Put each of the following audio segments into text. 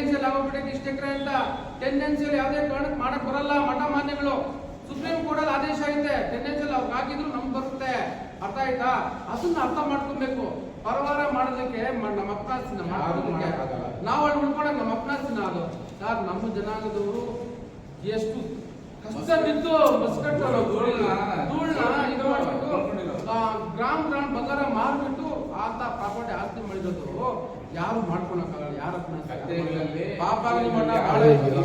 ಆಗೋಗ್ಬಿಟ್ಟೈತೆ ಇಷ್ಟ ಎಕರೆ ಅಂತ ಟೆಂಡೆನ್ಸಿಯಲ್ಲಿ ಯಾವುದೇ ಕಾರಣಕ್ಕೆ ಮಾಡಕ್ ಬರಲ್ಲ. ಮಠ ಮಾನ್ಯಗಳು ಸುಪ್ರೀಂ ಕೋರ್ಟ್ ಅಲ್ಲಿ ಆದೇಶ ಐತೆ. ಟೆಂಡೆನ್ಸಿಯಲ್ಲಿ ಅವ್ರಿಗೆ ಹಾಕಿದ್ರು ನಮ್ಗೆ ಬರುತ್ತೆ. ಅರ್ಥ ಆಯ್ತಾ? ಅದನ್ನ ಅರ್ಥ ಮಾಡ್ಕೊಬೇಕು. ಪರವಾರ ಮಾಡೋದಕ್ಕೆ ನಮ್ಮ ಅಪ್ಪನಾಸ್ತಿನ ಮಾಡೋದಕ್ಕೆ ನಾವು ಅಲ್ಲಿ ಉಳ್ಕೊಳಕ್ ನಮ್ಮ ಅಪ್ಪನಾಸ್ತಿನ ಅದು ಸರ್ ನಮ್ಮ ಜನಾಂಗದವರು ಎಷ್ಟು ಕಷ್ಟ ಬಿದ್ದು ಬಸ್ ಕಟ್ಟಲ್ಲ ಧೂಳ್ನ ಧೂಳ್ನ ಇದು ಮಾಡ್ಬಿಟ್ಟು ಗ್ರಾಮ್ ಗ್ರಾಮ್ ಬಂಗಾರ ಮಾರ್ಬಿಟ್ಟು ಆತ ಪ್ರಾಪರ್ಟಿ ಆಸ್ತಿ ಮಾಡಿರೋದು ಯಾರು ಮಾಡ್ಕೊಳಕ್ಕಾಗಲ್ಲ ಯಾರ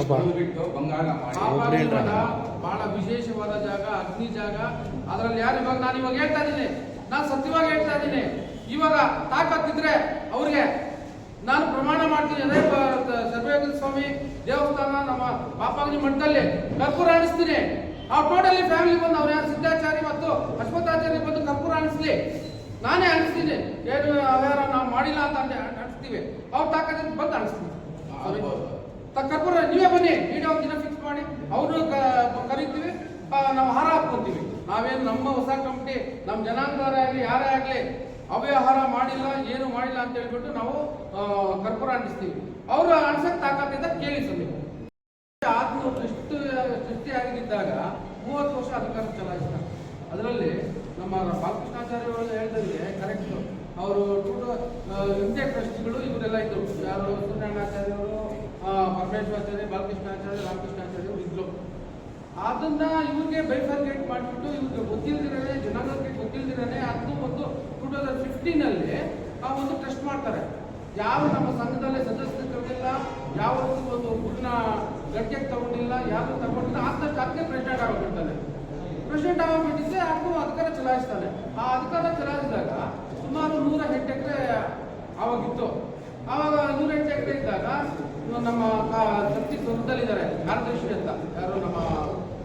ಬಹಳ ಬಿಟ್ಟು ಬಂಗಾರ ಮಾಡಿ. ಪಾಪಾಗಿ ಬಹಳ ವಿಶೇಷವಾದ ಜಾಗ ಅಗ್ನಿ ಜಾಗ. ಅದರಲ್ಲಿ ಯಾರು ಇವಾಗ ನಾನು ಇವಾಗ ಹೇಳ್ತಾ ಇದ್ದೀನಿ. ನಾನು ಸತ್ಯವಾಗಿ ಹೇಳ್ತಾ ಇದ್ದೀನಿ. ಇವಾಗ ತಾಕತ್ತಿದ್ರೆ ಅವ್ರಿಗೆ ನಾನು ಪ್ರಮಾಣ ಮಾಡ್ತೀನಿ. ಅದೇ ಸರ್ವೇಗಲ್ ಸ್ವಾಮಿ ದೇವಸ್ಥಾನ ನಮ್ಮ ಪಾಪಾಗ್ನಿ ಮಠದಲ್ಲಿ ಕರ್ಪೂರ ಅಣಿಸ್ತೀನಿ ಆ ಟೋಟಲಿ ಫ್ಯಾಮಿಲಿ ಬಂದು ಅವ್ರ ಯಾರು ಸಿದ್ಧಾಚಾರಿ ಮತ್ತು ಅಶ್ವತ್ಥಾಚಾರ್ಯ ಬಂದು ಕರ್ಪೂರ ಅಣಿಸ್ಲಿ ನಾನೇ ಅಣಿಸ್ತೀನಿ ಏನು ಅವ್ಯಾರ ನಾವು ಮಾಡಿಲ್ಲ ಅಂತ ಅಣಿಸ್ತೀವಿ ಅವ್ರು ತಾಕತ್ತಿದ್ರೆ ಬಂದು ಅನಿಸ್ತೀವಿ ಕರ್ಪೂರ ನೀವೇ ಬನ್ನಿ. ನೀಡೋ ಒಂದು ದಿನ ಫಿಕ್ಸ್ ಮಾಡಿ. ಅವರು ಕರಿತೀವಿ. ನಾವು ಹಾರ ಹಾಕ್ಕೊಂತೀವಿ. ನಾವೇನು ನಮ್ಮ ಹೊಸ ಕಂಪ್ನಿ ನಮ್ಮ ಜನಾಂಗದವರೇ ಆಗಲಿ ಯಾರೇ ಆಗಲಿ ಅವ್ಯವಹಾರ ಮಾಡಿಲ್ಲ ಏನು ಮಾಡಿಲ್ಲ ಅಂತ ಹೇಳ್ಬಿಟ್ಟು ನಾವು ಕರ್ಪೂರ ಅಂಟಿಸ್ತೀವಿ ಅವರು ಅನ್ಸಕ್ ತಾಕತ್ತಿಂದ ಕೇಳಿ ಸರ್. ನೀವು ಆತ್ಮ ಸೃಷ್ಟಿ ಸೃಷ್ಟಿಯಾಗಿದ್ದಾಗ ಮೂವತ್ತು ವರ್ಷ ಅಧಿಕಾರ ಚಲಾಯಿಸ್ತಾರೆ. ಅದರಲ್ಲಿ ನಮ್ಮ ಬಾಲಕೃಷ್ಣಾಚಾರ್ಯ ಅವರು ಹೇಳ್ದಂಗೆ ಕರೆಕ್ಟ್ ಅವರು ಹಿಂದೆ ಟ್ರಸ್ಟಿಗಳು ಇವರೆಲ್ಲ ಇದ್ರು. ಯಾರು? ಸೂರ್ಯನಾಚಾರ್ಯವರು ಪರಮೇಶ್ವರಾಚಾರ್ಯ, ಬಾಲಕೃಷ್ಣಾಚಾರ್ಯ ರಾಮಕೃಷ್ಣಾಚಾರ್ಯ ಇದ್ರು. ಅದನ್ನ ಇವ್ರಿಗೆ ಬೈಫರ್ಗೇಟ್ ಮಾಡಿಬಿಟ್ಟು ಇವ್ರಿಗೆ ಗೊತ್ತಿಲ್ದಿರೇ ಜನಾಂಗಕ್ಕೆ ಗೊತ್ತಿಲ್ದಿರೇ ಅದು ಮತ್ತು ಟೂ ತೌಸಂಡ್ ಫಿಫ್ಟೀನಲ್ಲಿ ಆ ಒಂದು ಟ್ರಸ್ಟ್ ಮಾಡ್ತಾರೆ. ಯಾರು ನಮ್ಮ ಸಂಘದಲ್ಲಿ ಸದಸ್ಯರಿಲ್ಲ ಯಾವ ಒಂದು ಗುಡ್ನ ಗಟ್ಟಿಗೆ ತಗೊಂಡಿಲ್ಲ, ಯಾರು ತಗೊಂಡಿಲ್ಲ ಆ ಅದಕ್ಕೆ ಪ್ರೆಸಿಡೆಂಟ್ ಆಗೋಗ್ಬಿಡ್ತಾನೆ ಪ್ರೆಸಿಡೆಂಟ್ ಆಗೋಗ್ಬಿಟ್ಟಿದ್ರೆ ಅದು ಅಧಿಕಾರ ಚಲಾಯಿಸ್ತಾನೆ. ಆ ಅಧಿಕಾರ ಚಲಾಯಿಸಿದಾಗ ಸುಮಾರು ನೂರ ಎಂಟು ಎಕರೆ ಆವಾಗಿತ್ತು ಆವಾಗ ನೂರ ಎಂಟು ಎಕರೆ ಇದ್ದಾಗ ನಮ್ಮ ಶಕ್ತಿ ಸ್ವಂತದಲ್ಲಿದ್ದಾರೆ ಕಾರ್ಯದರ್ಶಿ ಅಂತ ಯಾರು ನಮ್ಮ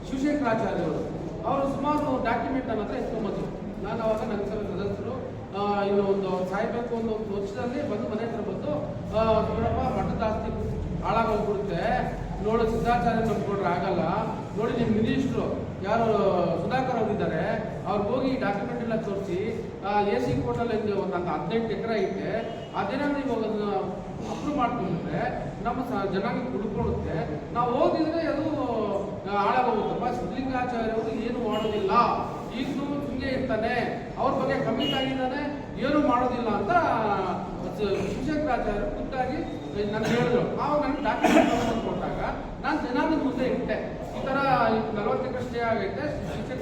ಶಿವಶೇಖರಾಚಾರ್ಯವರು ಅವರು ಸುಮಾರು ಡಾಕ್ಯುಮೆಂಟ್ ನನ್ನ ಹತ್ರ ಎತ್ಕೊಂಬಂದ್ರು ನಾನು ಅವಾಗ ನನ್ನ ಸದಸ್ಯರು ಇನ್ನು ಒಂದು ಸಾಯ್ಬೇಕು ಒಂದು ವರ್ಷದಲ್ಲಿ ಬಂದು ಮನೆ ಹತ್ರ ಬಂದು ನೋಡಪ್ಪ ಮಠದ ಆಸ್ತಿ ಹಾಳಾಗೋಗ್ಬಿಡುತ್ತೆ. ನೋಡೋ ಸಿದ್ಧಾಚಾರ್ಯ ನಂಬ್ಕೊಂಡ್ರೆ ಆಗಲ್ಲ. ನೋಡಿ ನಿಮ್ಮ ಮಿನಿಸ್ಟ್ರು ಯಾರು, ಸುಧಾಕರ್ ಅವರಿದ್ದಾರೆ ಅವ್ರಿಗೆ ಹೋಗಿ ಡಾಕ್ಯುಮೆಂಟ್ ಎಲ್ಲ ತೋರಿಸಿ ಎ ಸಿ ಕೋರ್ಟಲ್ಲಿ ಒಂದು ಹದಿನೆಂಟು ಎಕರೆ ಐತೆ ಅದೇನಾದ್ರು ಇವಾಗ ಅದನ್ನ ಅಪ್ರೂವ್ ಮಾಡ್ಕೊಂಡ್ರೆ ನಮ್ಮ ಸ- ಜನಾಂಗ ಉಳ್ಕೊಳ್ಳುತ್ತೆ ನಾವು ಹೋಗಿದ್ರೆ ಅದು ಹಾಳಾಗೋಗುತ್ತಪ್ಪ ಸಿದ್ಧಲಿಂಗಾಚಾರ್ಯ ಅವರು ಏನು ಮಾಡೋದಿಲ್ಲ. ಈಗಲೂ ಹಿಂಗೆ ಇರ್ತಾನೆ. ಅವ್ರ ಬಗ್ಗೆ ಕಮಿಟ್ ಆಗಿದ್ದಾನೆ, ಏನು ಮಾಡೋದಿಲ್ಲ ಅಂತ ಶಿಕ್ಷಕರಾಚಾರ್ಯರು ಖುದ್ದಾಗಿ ನನಗೆ ಹೇಳಿದ್ರು. ಆವಾಗ ನನಗೆ ಡಾಕ್ಯುಮೆಂಟ್ ಕೊಟ್ಟಾಗ ನಾನು ಜನಾಂಗದ ಮುಂದೆ ಇಟ್ಟೆ. ಥರ ನಲವತ್ತು ಸ್ಟೇ ಆಗೈತೆ.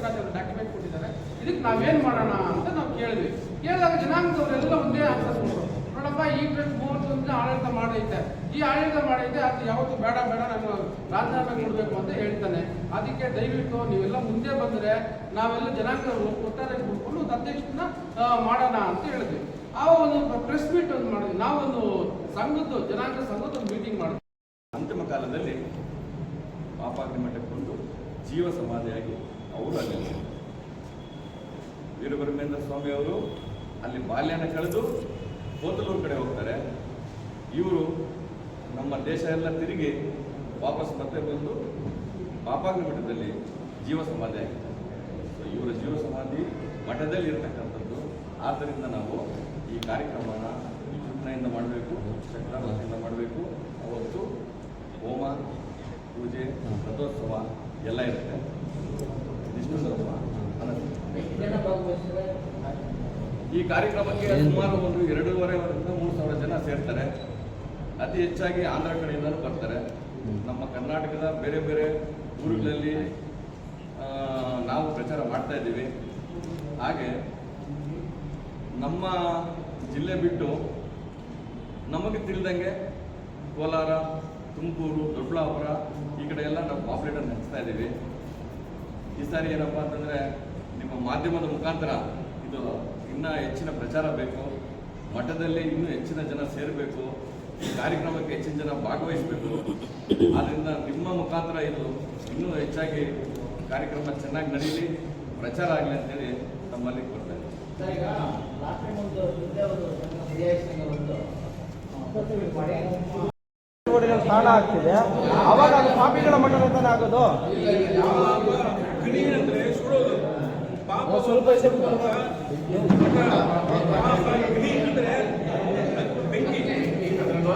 ಅವರು ಡಾಕ್ಯುಮೆಂಟ್ ಕೊಟ್ಟಿದ್ದಾರೆ. ಇದಕ್ಕೆ ನಾವೇನು ಮಾಡೋಣ ಅಂತ ನಾವು ಕೇಳಿದ್ವಿ. ಕೇಳಿದಾಗ ಜನಾಂಗದವರೆಲ್ಲ ಒಂದೇ ಆನ್ಸರ್ ಕೊಟ್ಟರು. ನೋಡಪ್ಪ, ಈ ಟ್ರೆಸ್ಟ್ ಮೂವತ್ತೊಂದು ದಿನ ಆಡಳಿತ ಮಾಡೈತೆ. ಈ ಆಡಳಿತ ಮಾಡೈತೆ, ಅದು ಯಾವತ್ತು ಬೇಡ ಬೇಡ, ನಾನು ರಾಜೀನಾಮೆ ಕೊಡಬೇಕು ಅಂತ ಹೇಳ್ತಾನೆ. ಅದಕ್ಕೆ ದಯವಿಟ್ಟು ನೀವೆಲ್ಲ ಮುಂದೆ ಬಂದರೆ ನಾವೆಲ್ಲ ಜನಾಂಗದವರು ಒಟ್ಟಾರೆ ಕೂತ್ಕೊಂಡು ಒಂದು ಅಧ್ಯಕ್ಷನ ಮಾಡೋಣ ಅಂತ ಹೇಳಿದ್ವಿ. ಆ ಒಂದು ಪ್ರೆಸ್ ಮೀಟ್ ಒಂದು ಮಾಡಿದ್ವಿ. ನಾವೊಂದು ಸಂಘದ್ದು, ಜನಾಂಗ ಸಂಘದ ಮೀಟಿಂಗ್ ಮಾಡಿದ್ವಿ. ಅಂತಿಮ ಕಾಲದಲ್ಲಿ ಪಾಪಾಗ್ನಿ ಮಠಕ್ಕೆ ಬಂದು ಜೀವ ಸಮಾಧಿಯಾಗಿ ಅವರು ಅಲ್ಲಿ ವೀರಬ್ರಹ್ಮೇಂದ್ರ ಸ್ವಾಮಿ ಅವರು ಅಲ್ಲಿ ಬಾಲ್ಯನ ಕಳೆದು ಕೋತಲೂರು ಕಡೆ ಹೋಗ್ತಾರೆ. ಇವರು ನಮ್ಮ ದೇಶ ಎಲ್ಲ ತಿರುಗಿ ವಾಪಸ್ ಮತ್ತೆ ಬಂದು ಪಾಪಾಗ್ನಿ ಮಠದಲ್ಲಿ ಜೀವ ಸಮಾಧಿ ಆಗಿದೆ ಇವರ ಜೀವ ಸಮಾಧಿ ಮಠದಲ್ಲಿ ಇರತಕ್ಕಂಥದ್ದು. ಆದ್ದರಿಂದ ನಾವು ಈ ಕಾರ್ಯಕ್ರಮನ ವಿಜೃಂಭಣೆಯಿಂದ ಮಾಡಬೇಕು. ಶ್ರದ್ಧಾಭಕ್ತಿಯಿಂದ ಈ ಕಾರ್ಯಕ್ರಮಕ್ಕೆ ಸುಮಾರು ಒಂದು ಎರಡೂವರೆವರೆಯಿಂದ ಮೂರು ಸಾವಿರ ಜನ ಸೇರ್ತಾರೆ. ಅತಿ ಹೆಚ್ಚಾಗಿ ಆಂಧ್ರ ಕಡೆಯಿಂದಲೂ ಬರ್ತಾರೆ. ನಮ್ಮ ಕರ್ನಾಟಕದ ಬೇರೆ ಬೇರೆ ಊರುಗಳಲ್ಲಿ ನಾವು ಪ್ರಚಾರ ಮಾಡ್ತಾ ಇದ್ದೀವಿ. ಹಾಗೆ ನಮ್ಮ ಜಿಲ್ಲೆ ಬಿಟ್ಟು ನಮಗೆ ತಿಳಿದಂಗೆ ಕೋಲಾರ ತುಮಕೂರು ದೊಡ್ಡಬಳ್ಳಾಪುರ ಈ ಕಡೆ ಎಲ್ಲ ನಾವು ಪಾಪ್ಯುಲೇಟರ್ ನಡೆಸ್ತಾ ಇದ್ದೀವಿ. ಈ ಸಾರಿ ಏನಪ್ಪ ಅಂತಂದರೆ ನಿಮ್ಮ ಮಾಧ್ಯಮದ ಮುಖಾಂತರ ಇದು ಇನ್ನೂ ಹೆಚ್ಚಿನ ಪ್ರಚಾರ ಬೇಕು ಮಠದಲ್ಲಿ ಇನ್ನೂ ಹೆಚ್ಚಿನ ಜನ ಸೇರಬೇಕು ಈ ಕಾರ್ಯಕ್ರಮಕ್ಕೆ ಹೆಚ್ಚಿನ ಜನ ಭಾಗವಹಿಸಬೇಕು. ಆದ್ದರಿಂದ ನಿಮ್ಮ ಮುಖಾಂತರ ಇದು ಇನ್ನೂ ಹೆಚ್ಚಾಗಿ ಕಾರ್ಯಕ್ರಮ ಚೆನ್ನಾಗಿ ನಡೀಲಿ ಪ್ರಚಾರ ಆಗಲಿ ಅಂತೇಳಿ ತಮ್ಮಲ್ಲಿ ಕೊಡ್ತಾ ರೋಡಿನಲ್ಲಿ ಸ್ನಾನ ಆಗ್ತಿದೆ. ಅವಾಗ ಅದು ಪಾಪಿಗಳ ಮಠದ ತಾನೇ ಆಗೋದು? ಸ್ವಲ್ಪ